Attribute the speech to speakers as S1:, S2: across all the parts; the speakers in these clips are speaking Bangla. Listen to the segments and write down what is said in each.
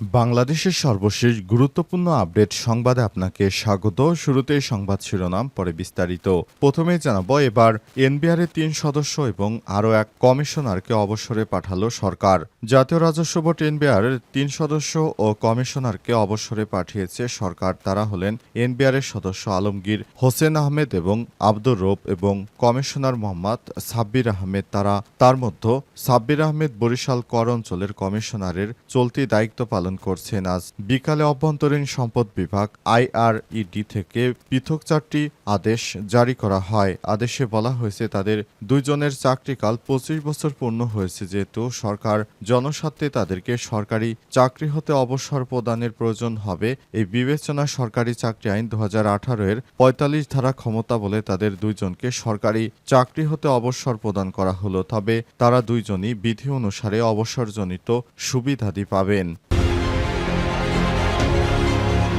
S1: বাংলাদেশের সর্বশেষ গুরুত্বপূর্ণ আপডেট সংবাদে আপনাকে স্বাগত। শুরুতেই সংবাদ শিরোনাম, পরে বিস্তারিত। প্রথমে জানাব, এবার এনবিআর এর তিন সদস্য এবং আরও এক কমিশনারকে অবসরে পাঠালো সরকার। জাতীয় রাজস্ব বোর্ড এনবিআর তিন সদস্য ও কমিশনারকে অবসরে পাঠিয়েছে সরকার। তারা হলেন এনবিআর এর সদস্য আলমগীর হোসেন আহমেদ এবং আব্দুর রৌফ এবং কমিশনার মোহাম্মদ সাব্বির আহমেদ। তারা তার মধ্যে সাব্বির আহমেদ বরিশাল কর অঞ্চলের কমিশনারের চলতি দায়িত্ব পালন করছেন আজ বিকালে অভ্যন্তরীণ সম্পদ বিভাগ, আইআরইডি থেকে পৃথক চারটি আদেশ জারি করা হয়। আদেশে বলা হয়েছে, তাদের দুইজনের চাকরিকাল পঁচিশ বছর পূর্ণ হয়েছে, যেহেতু সরকার জনস্বার্থে তাদেরকে সরকারি চাকরি হতে অবসর প্রদানের প্রয়োজন হবে। এই বিবেচনা সরকারি চাকরি আইন দুহাজার আঠারো এর পঁয়তাল্লিশ ধারা ক্ষমতা বলে তাদের দুইজনকে সরকারি চাকরি হতে অবসর প্রদান করা হলো, তবে তারা দুইজনই বিধি অনুসারে অবসরজনিত সুবিধাদি পাবেন।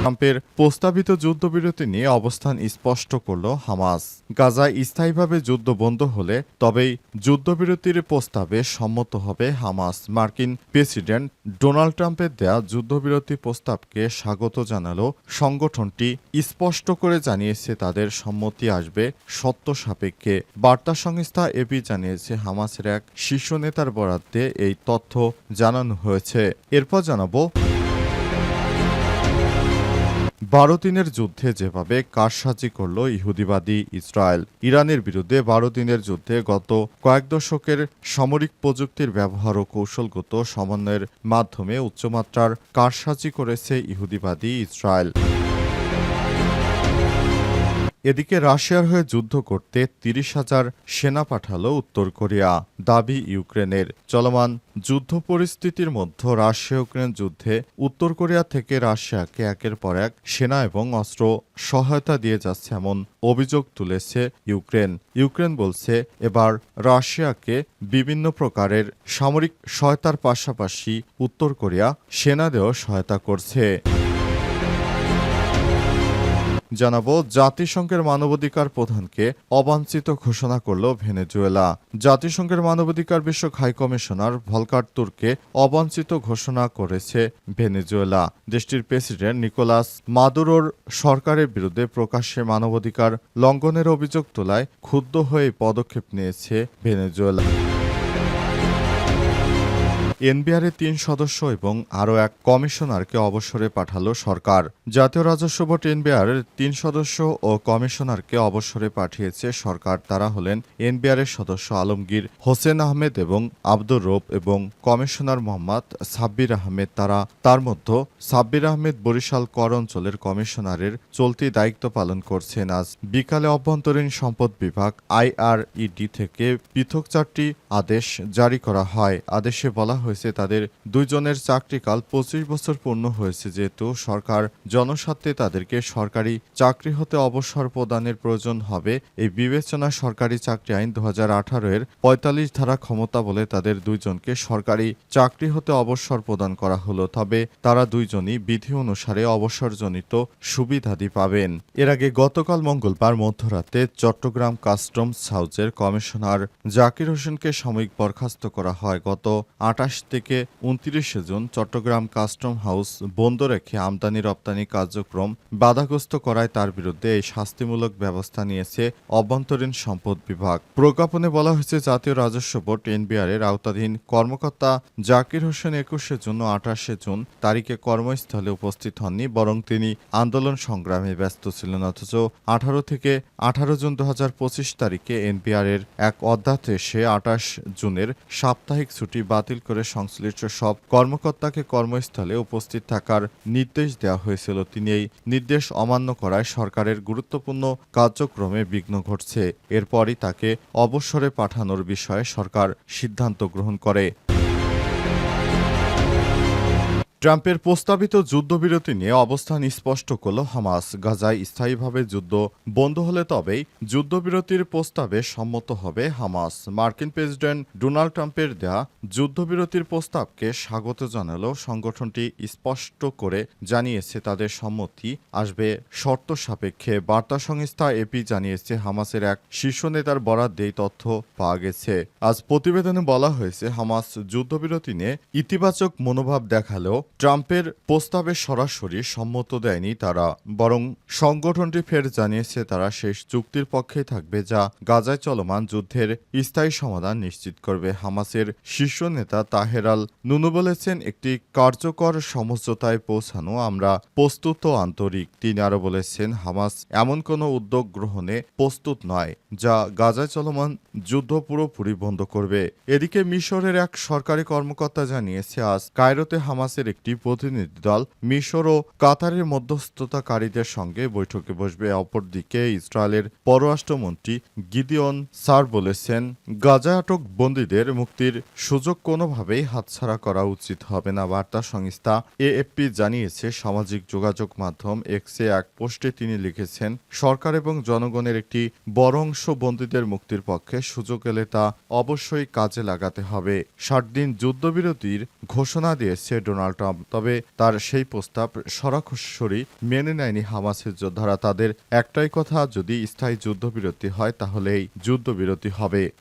S1: ট্রাম্পের প্রস্তাবিত যুদ্ধবিরতি নিয়ে অবস্থান স্পষ্ট করল হামাস। গাজায় স্থায়ীভাবে যুদ্ধ বন্ধ হলে তবেই যুদ্ধবিরতির প্রস্তাবে সম্মত হবে হামাস। মার্কিন প্রেসিডেন্ট ডোনাল্ড ট্রাম্পের দেয়া যুদ্ধবিরতি প্রস্তাবকে স্বাগত জানালো সংগঠনটি স্পষ্ট করে জানিয়েছে তাদের সম্মতি আসবে সত্য সাপেক্ষে। বার্তা সংস্থা এপি জানিয়েছে, হামাসের এক শীর্ষ নেতার বরাদ্দে এই তথ্য জানানো হয়েছে। এরপর জানাব বারো দিনের যুদ্ধে যেভাবে কারসাজি করল ইহুদিবাদী ইসরায়েল, ইরানের বিরুদ্ধে বারো দিনের যুদ্ধে গত কয়েক দশকের সামরিক প্রযুক্তির ব্যবহার ও কৌশলগত সমন্বয়ের মাধ্যমে উচ্চমাত্রার কারসাজি করেছে ইহুদিবাদী ইসরায়েল। এদিকে রাশিয়ার হয়ে যুদ্ধ করতে তিরিশ হাজার সেনা পাঠালো উত্তর কোরিয়া। দাবি ইউক্রেনের। চলমান যুদ্ধ পরিস্থিতির মধ্যে রাশিয়া ইউক্রেন যুদ্ধে উত্তর কোরিয়া থেকে রাশিয়াকে একের পর এক সেনা এবং অস্ত্র সহায়তা দিয়ে যাচ্ছে এমন অভিযোগ তুলেছে ইউক্রেন। ইউক্রেন বলছে, এবার রাশিয়াকে বিভিন্ন প্রকারের সামরিক সহায়তার পাশাপাশি উত্তর কোরিয়া সেনাদেও সহায়তা করছে। জানাব, জাতিসংঘের মানবাধিকার প্রধানকে অবাঞ্ছিত ঘোষণা করল ভেনেজুয়েলা। জাতিসংঘের মানবাধিকার বিষয়ক হাই কমিশনার ভলকার তুর্কে অবাঞ্ছিত ঘোষণা করেছে ভেনেজুয়েলা। দেশটির প্রেসিডেন্ট নিকোলাস মাদুরোর সরকারের বিরুদ্ধে প্রকাশ্যে মানবাধিকার লঙ্ঘনের অভিযোগ তোলায় ক্ষুব্ধ হয়ে পদক্ষেপ নিয়েছে ভেনেজুয়েলা। এনবিআর এর তিন সদস্য এবং আরও এক কমিশনারকে অবসরে পাঠালো সরকার। জাতীয় রাজস্ব বোর্ড এনবিআর এর তিন সদস্য ও কমিশনারকে অবসরে পাঠিয়েছে সরকার। তারা হলেন এনবিআর এর সদস্য আলমগীর, হোসেন আহমেদ এবং আব্দুর রৌফ এবং কমিশনার মোহাম্মদ সাব্বির আহমেদ। তারা তার মধ্যে সাব্বির আহমেদ বরিশাল কর অঞ্চলের কমিশনারের চলতি দায়িত্ব পালন করছেন। আজ বিকালে অভ্যন্তরীণ সম্পদ বিভাগ আইআরইডি থেকে পৃথক চারটি আদেশ জারি করা হয়। আদেশে বলা হয়েছে তাদের দুইজনের চাকরিকাল পঁচিশ বছর পূর্ণ হয়েছে, যেহেতু সরকার জনস্বার্থে তাদেরকে সরকারি চাকরি হতে অবসর প্রদানের প্রয়োজন হবে। এই বিবেচনা সরকারি চাকরি আইন দু এর পঁয়তাল্লিশ ধারা ক্ষমতা বলে তাদের দুইজনকে সরকারি চাকরি হতে অবসর প্রদান করা হলো, তবে তারা দুইজনই বিধি অনুসারে অবসরজনিত সুবিধাদি পাবেন। এর আগে গতকাল মঙ্গলবার মধ্যরাতে চট্টগ্রাম কাস্টমস হাউসের কমিশনার জাকির হোসেনকে সাময়িক বরখাস্ত করা হয়। গত আটাশ থেকে উনত্রিশে জুন চট্টগ্রাম কাস্টম হাউস বন্ধ রেখে আমদানি রপ্তানি কার্যক্রম বাধাগ্রস্ত করায় তার বিরুদ্ধে এই শাস্তিমূলক ব্যবস্থা নিয়েছে অভ্যন্তরীণ সম্পদ বিভাগ। প্রজ্ঞাপনে বলা হয়েছে, জাতীয় রাজস্ব বোর্ড এনবিআর এর আওতাধীন কর্মকর্তা জাকির হোসেন একুশে জুন ও আঠাশে জুন তারিখে কর্মস্থলে উপস্থিত হননি, বরং তিনি আন্দোলন সংগ্রামে ব্যস্ত ছিলেন, অথচ আঠারো থেকে আঠারো জুন দু হাজার পঁচিশ তারিখে এনবিআর এর এক অধ্যাদেশে আঠাশ জুনের সাপ্তাহিক ছুটি বাতিল করে সংশ্লিষ্ট সব কর্মকর্তাকে কর্মস্থলে উপস্থিত থাকার নির্দেশ দেওয়া হয়েছিল। তিনি এই নির্দেশ অমান্য করায় সরকারের গুরুত্বপূর্ণ কার্যক্রমে বিঘ্ন ঘটছে। এরপরই তাকে অবসরে পাঠানোর বিষয়ে সরকার সিদ্ধান্ত গ্রহণ করে। ট্রাম্পের প্রস্তাবিত যুদ্ধবিরতি নিয়ে অবস্থান স্পষ্ট করল হামাস। গাজায় স্থায়ীভাবে যুদ্ধ বন্ধ হলে তবেই যুদ্ধবিরতির প্রস্তাবে সম্মত হবে হামাস। মার্কিন প্রেসিডেন্ট ডোনাল্ড ট্রাম্পের দেয়া যুদ্ধবিরতির প্রস্তাবকে স্বাগত জানালেও সংগঠনটি স্পষ্ট করে জানিয়েছে, তাদের সম্মতি আসবে শর্ত সাপেক্ষে। বার্তা সংস্থা এপি জানিয়েছে, হামাসের এক শীর্ষ নেতার বরাদ দিয়ে তথ্য পাওয়া গেছে। আজ প্রতিবেদনে বলা হয়েছে, হামাস যুদ্ধবিরতি নিয়ে ইতিবাচক মনোভাব দেখালেও ট্রাম্পের প্রস্তাবে সরাসরি সম্মত দেয়নি তারা, বরং সংগঠনটি ফের জানিয়েছে তারা শেষ চুক্তির পক্ষেই থাকবে যা গাজায় চলমান যুদ্ধের স্থায়ী সমাধান নিশ্চিত করবে। হামাসের শীর্ষ নেতা তাহেরাল নুনু বলেছেন, একটি কার্যকর সমঝোতায় পৌঁছানো আমরা প্রস্তুত আন্তরিক। তিনি আরও বলেছেন, হামাস এমন কোনো উদ্যোগ গ্রহণে প্রস্তুত নয় যা গাজায় চলমান যুদ্ধ পুরোপুরি বন্ধ করবে। এদিকে মিশরের এক সরকারি কর্মকর্তা জানিয়েছে, আজ কায়রোতে হামাসের একটি প্রতিনিধি দল মিশর ও কাতারের মধ্যস্থতাকারীদের সঙ্গে বৈঠকে বসবে। অপরদিকে ইসরায়েলের পররাষ্ট্রমন্ত্রী গিদিয়ন সার বলেছেন গাজায় আটক বন্দীদের মুক্তির সুযোগ কোনোভাবেই হাতছাড়া করা উচিত হবে না। বার্তা সংস্থা এএফপি জানিয়েছে, সামাজিক যোগাযোগ মাধ্যম এক্সে এক পোস্টে তিনি লিখেছেন, সরকার এবং জনগণের একটি বড় অংশ বন্দীদের মুক্তির পক্ষে সুযোগ এলে তা অবশ্যই কাজে লাগাতে হবে। ষাট দিন যুদ্ধবিরতির ঘোষণা দিয়েছে ডোনাল্ড ট্রাম্প। তবে তার সেই প্রস্তাব সরাসরি মেনে নেয়নি হামাসের যোদ্ধারা। তাদের একটাই কথা, যদি স্থায়ী যুদ্ধবিরতি হয়, তাহলেই যুদ্ধবিরতি হবে।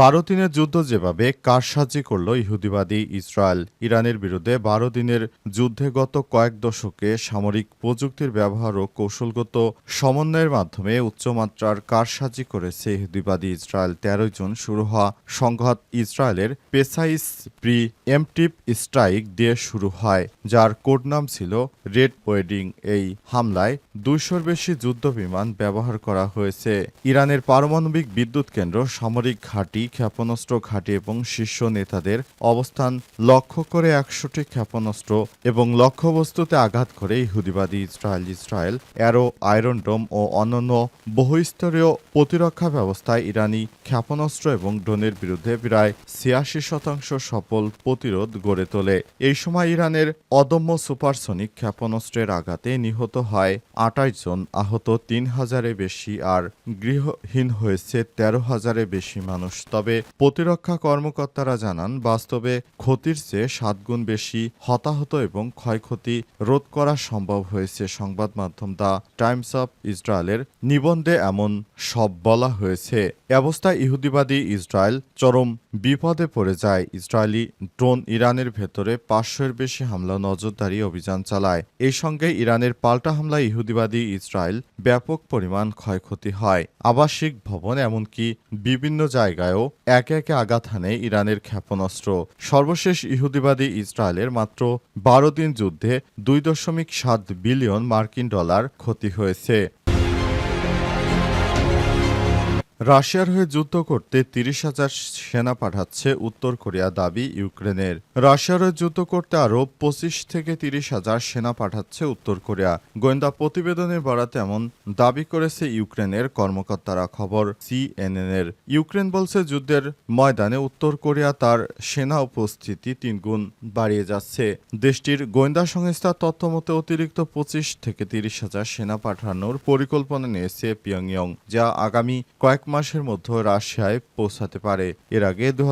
S1: বারো দিনের যুদ্ধ যেভাবে কারসাজি করল ইহুদিবাদী ইসরায়েল, ইরানের বিরুদ্ধে বারো দিনের যুদ্ধে গত কয়েক দশকে সামরিক প্রযুক্তির ব্যবহার ও কৌশলগত সমন্বয়ের মাধ্যমে উচ্চমাত্রার কারসাজি করেছে ইহুদিবাদী ইসরায়েল। তেরোই জুন শুরু হওয়া সংঘাত ইসরায়েলের পেসাইস প্রি এমটিপ স্ট্রাইক দিয়ে শুরু হয়, যার কোডনাম ছিল রেড ওয়েডিং। এই হামলায় দুইশোর বেশি যুদ্ধ বিমান ব্যবহার করা হয়েছে। ইরানের পারমাণবিক বিদ্যুৎ কেন্দ্র সামরিক ঘাঁটি ক্ষেপণাস্ত্র ঘাঁটি এবং শীর্ষ নেতাদের অবস্থান লক্ষ্য করে একশোটি ক্ষেপণাস্ত্র এবং লক্ষ্যবস্তুতে আঘাত করে ইহুদিবাদী Israel Israel, Arrow, Iron Dome ও অন্যান্য বহুস্তরীয় প্রতিরক্ষা ব্যবস্থায় ইরানি ক্ষেপণাস্ত্র এবং ড্রোনের বিরুদ্ধে প্রায় ছিয়াশি শতাংশ সফল প্রতিরোধ গড়ে তোলে। এই সময় ইরানের অদম্য সুপারসনিক ক্ষেপণাস্ত্রের আঘাতে নিহত হয় আটাইশ জন, আহত তিন হাজারে বেশি আর গৃহহীন হয়েছে তেরো হাজারে বেশি মানুষ। তবে প্রতিরক্ষা কর্মকর্তারা জানান, বাস্তবে ক্ষতির চেয়ে সাতগুণ বেশি হতাহত এবং ক্ষয়ক্ষতি রোধ করা সম্ভব হয়েছে, সংবাদ মাধ্যম দ্য টাইমস অফ ইসরায়েলের নিবন্ধে এমন সব বলা হয়েছে। অবস্থায় ইহুদিবাদী ইসরায়েল চরম বিপদে পড়ে যায়। ইসরায়েলি ড্রোন ইরানের ভেতরে পাঁচশোর বেশি হামলা নজরদারি অভিযান চালায়। এই সঙ্গে ইরানের পাল্টা হামলায় ইহুদিবাদী ইসরায়েল ব্যাপক পরিমাণ ক্ষয়ক্ষতি হয়। আবাসিক ভবন এমনকি বিভিন্ন জায়গায়ও একে একে আঘাত হানে ইরানের ক্ষেপণাস্ত্র। সর্বশেষ ইহুদিবাদী ইসরায়েলের মাত্র বারো দিন যুদ্ধে দুই দশমিক সাত বিলিয়ন মার্কিন ডলার ক্ষতি হয়েছে। রাশিয়ার হয়ে যুদ্ধ করতে তিরিশ হাজার সেনা পাঠাচ্ছে উত্তর কোরিয়া দাবি ইউক্রেনের। রাশিয়ার হয়ে যুদ্ধ করতে আরও পঁচিশ থেকে তিরিশ হাজার সেনা পাঠাচ্ছে উত্তর কোরিয়া। গোয়েন্দা প্রতিবেদনের বরাতে এমন দাবি করেছে ইউক্রেনের কর্মকর্তারা খবর সিএনএন এর ইউক্রেন বলছে যুদ্ধের ময়দানে উত্তর কোরিয়া তার সেনা উপস্থিতি তিনগুণ বাড়িয়ে যাচ্ছে। দেশটির গোয়েন্দা সংস্থার তথ্য মতে অতিরিক্ত পঁচিশ থেকে তিরিশ হাজার সেনা পাঠানোর পরিকল্পনা নিয়েছে পিয়ংইয়ং, যা আগামী কয়েক মাসের মধ্যে রাশিয়ায় পৌঁছাতে পারে। এর আগে দু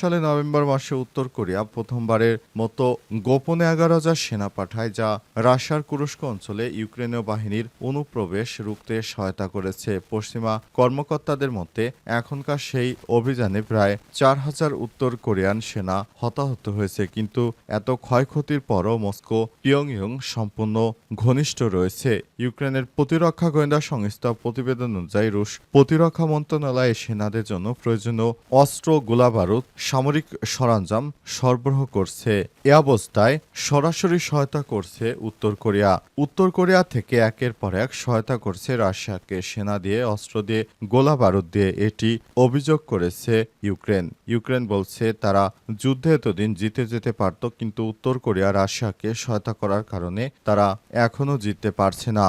S1: সালে নভেম্বর মাসে উত্তর কোরিয়া প্রথমবারের মতো গোপনে এগারো হাজার সেনা পাঠায়, যা রাশিয়ার কুরস্ক অঞ্চলে ইউক্রেনীয় বাহিনীর অনুপ্রবেশ রুখতে সহায়তা করেছে। পশ্চিমা কর্মকর্তাদের মতে, এখনকার সেই অভিযানে প্রায় চার হাজার উত্তর কোরিয়ান সেনা হতাহত হয়েছে, কিন্তু এত ক্ষয়ক্ষতির পরও মস্কো, পিয়ংইয়ং সম্পূর্ণ ঘনিষ্ঠ রয়েছে। ইউক্রেনের প্রতিরক্ষা গোয়েন্দা সংস্থা প্রতিবেদন অনুযায়ী, রুশ প্রতিরক্ষা মন্ত্রণালয় সেনাদের জন্য প্রয়োজনীয় অস্ত্র, গোলাবারুদ, সামরিক সরঞ্জাম সরবরাহ করছে। এ অবস্থায় সরাসরি সহায়তা করছে উত্তর কোরিয়া। উত্তর কোরিয়া থেকে একের পর এক সহায়তা করছে রাশিয়াকে সেনা দিয়ে অস্ত্র দিয়ে গোলা বারুদ দিয়ে এটি অভিযোগ করেছে ইউক্রেন। ইউক্রেন বলছে তারা যুদ্ধে এতদিন জিতে যেতে পারত, কিন্তু উত্তর কোরিয়া রাশিয়াকে সহায়তা করার কারণে তারা এখনও জিততে পারছে না।